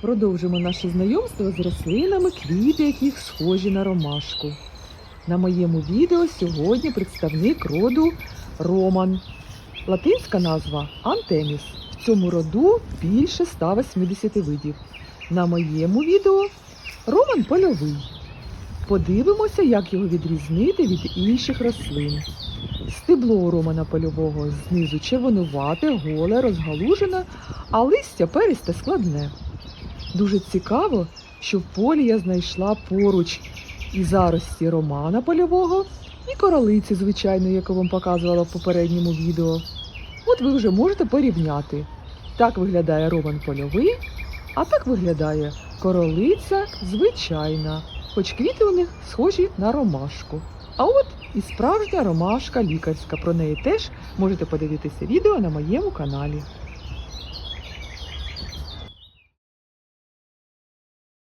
Продовжимо наше знайомство з рослинами, квіти яких схожі на ромашку. На моєму відео сьогодні представник роду Роман. Латинська назва Антеміс. В цьому роду більше 180 видів. На моєму відео Роман польовий. Подивимося, як його відрізнити від інших рослин. Стебло у романа польового знизу червонувате, голе, розгалужене, а листя перисте складне. Дуже цікаво, що в полі я знайшла поруч і зарості романа польового, і королиці, звичайно, яку вам показувала в попередньому відео. От ви вже можете порівняти. Так виглядає роман польовий, а так виглядає королиця звичайна, хоч квіти у них схожі на ромашку. А от і справжня ромашка лікарська. Про неї теж можете подивитися відео на моєму каналі.